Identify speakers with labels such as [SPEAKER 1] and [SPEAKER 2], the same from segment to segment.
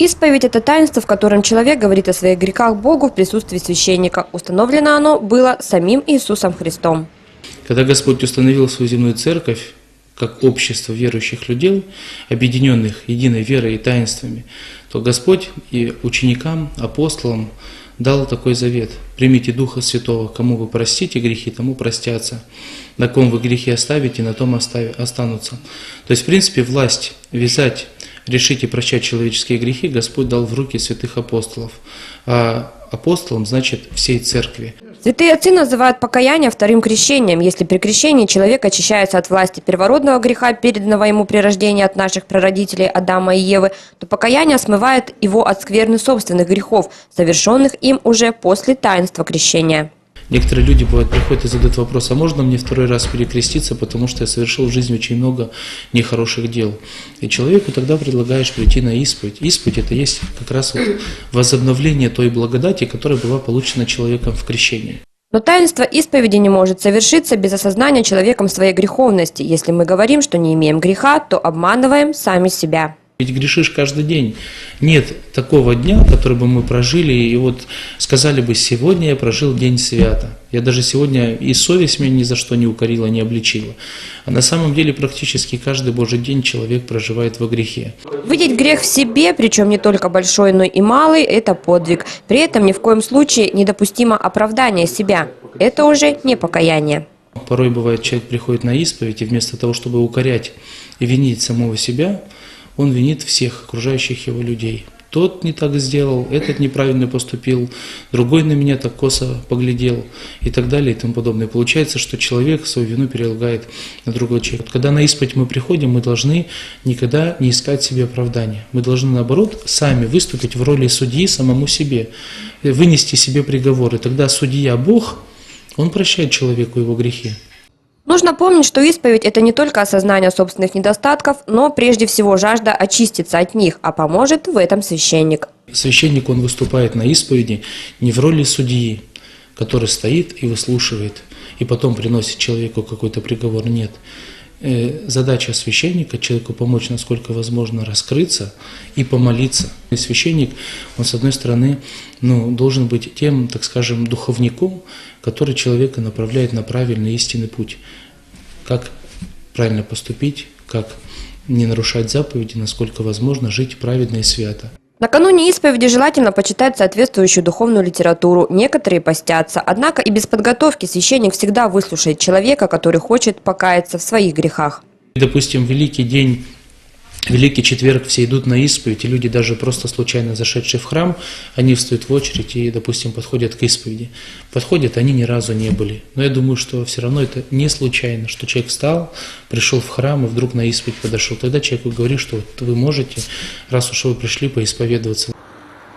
[SPEAKER 1] Исповедь – это таинство, в котором человек говорит о своих грехах Богу в присутствии священника. Установлено оно было самим Иисусом Христом.
[SPEAKER 2] Когда Господь установил свою земную церковь, как общество верующих людей, объединенных единой верой и таинствами, то Господь и ученикам, апостолам дал такой завет. Примите Духа Святого, кому вы простите грехи, тому простятся. На ком вы грехи оставите, на том останутся. То есть, в принципе, власть вязать, решить и прощать человеческие грехи Господь дал в руки святых апостолов. А апостолам значит всей церкви.
[SPEAKER 1] Святые отцы называют покаяние вторым крещением. Если при крещении человек очищается от власти первородного греха, переданного ему при рождении от наших прародителей Адама и Евы, то покаяние смывает его от скверны собственных грехов, совершенных им уже после таинства крещения.
[SPEAKER 2] Некоторые люди, бывают, приходят и задают вопрос, а можно мне второй раз перекреститься, потому что я совершил в жизни очень много нехороших дел. И человеку тогда предлагаешь прийти на исповедь. Исповедь – это есть как раз вот возобновление той благодати, которая была получена человеком в крещении.
[SPEAKER 1] Но таинство исповеди не может совершиться без осознания человеком своей греховности. Если мы говорим, что не имеем греха, то обманываем сами себя.
[SPEAKER 2] Ведь грешишь каждый день. Нет такого дня, который бы мы прожили, и вот сказали бы, сегодня я прожил день свято. Я даже сегодня и совесть меня ни за что не укорила, не обличила. А на самом деле практически каждый Божий день человек проживает во грехе.
[SPEAKER 1] Видеть грех в себе, причем не только большой, но и малый – это подвиг. При этом ни в коем случае недопустимо оправдание себя. Это уже не покаяние.
[SPEAKER 2] Порой бывает, человек приходит на исповедь, и вместо того, чтобы укорять и винить самого себя, он винит всех окружающих его людей. Тот не так сделал, этот неправильно поступил, другой на меня так косо поглядел и так далее и тому подобное. Получается, что человек свою вину перелагает на другого человека. Когда на исповедь мы приходим, мы должны никогда не искать себе оправдания. Мы должны, наоборот, сами выступить в роли судьи самому себе, вынести себе приговор. И тогда судья Бог, он прощает человеку его грехи.
[SPEAKER 1] Нужно помнить, что исповедь – это не только осознание собственных недостатков, но прежде всего жажда очиститься от них, а поможет в этом священник.
[SPEAKER 2] Священник, он выступает на исповеди не в роли судьи, который стоит и выслушивает, и потом приносит человеку какой-то приговор. Нет. Э, Задача священника – человеку помочь, насколько возможно, раскрыться и помолиться. И священник, он, с одной стороны, ну, должен быть тем, так скажем, духовником, который человека направляет на правильный истинный путь. Как правильно поступить, как не нарушать заповеди, насколько возможно жить праведно и свято.
[SPEAKER 1] Накануне исповеди желательно почитать соответствующую духовную литературу. Некоторые постятся. Однако и без подготовки священник всегда выслушает человека, который хочет покаяться в своих грехах.
[SPEAKER 2] Допустим, Великий день, Великий четверг все идут на исповедь, и люди, даже просто случайно зашедшие в храм, они встают в очередь и, допустим, подходят к исповеди. Подходят, они ни разу не были. Но я думаю, что все равно это не случайно, что человек встал, пришел в храм и вдруг на исповедь подошел. Тогда человеку говорит, что вот вы можете, раз уж вы пришли, поисповедоваться.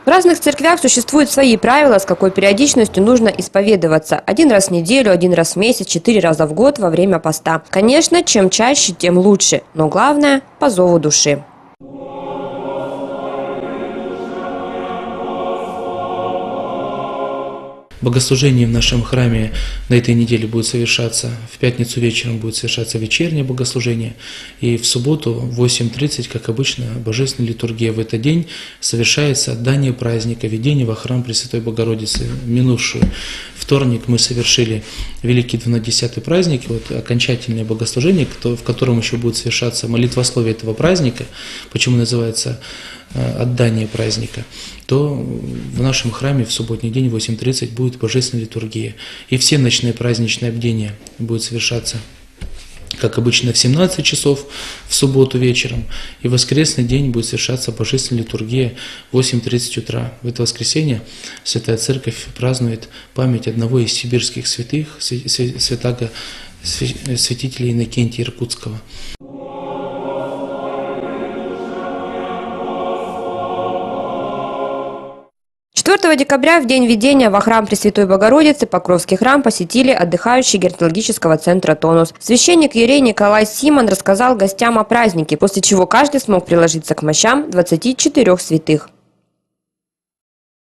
[SPEAKER 1] В разных церквях существуют свои правила, с какой периодичностью нужно исповедоваться. Один раз в неделю, один раз в месяц, четыре раза в год во время поста. Конечно, чем чаще, тем лучше. Но главное – по зову души.
[SPEAKER 2] Богослужение в нашем храме на этой неделе будет совершаться, в пятницу вечером будет совершаться вечернее богослужение, и в субботу в 8.30, как обычно, божественная литургия в этот день совершается отдание праздника, введение во храм Пресвятой Богородицы. Минувший вторник мы совершили Великий Двунадесятый праздник, вот окончательное богослужение, в котором еще будет совершаться молитвословие этого праздника, почему называется э, отдание праздника, то в нашем храме в субботний день в 8.30 будет божественная литургия. И все ночные праздничные обдения будут совершаться как обычно, в 17 часов в субботу вечером, и в воскресный день будет совершаться божественная литургия в 8.30 утра. В это воскресенье Святая Церковь празднует память одного из сибирских святых, святаго, святителя Иннокентия Иркутского.
[SPEAKER 1] 4 декабря, в день введения во храм Пресвятой Богородицы, Покровский храм посетили отдыхающие геронтологического центра «Тонус». Священник Ерей Николай Симон рассказал гостям о празднике, после чего каждый смог приложиться к мощам 24 святых.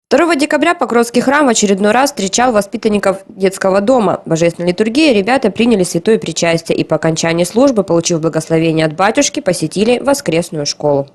[SPEAKER 1] 2 декабря Покровский храм в очередной раз встречал воспитанников детского дома. Божественной литургии ребята приняли святое причастие и по окончании службы, получив благословение от батюшки, посетили воскресную школу.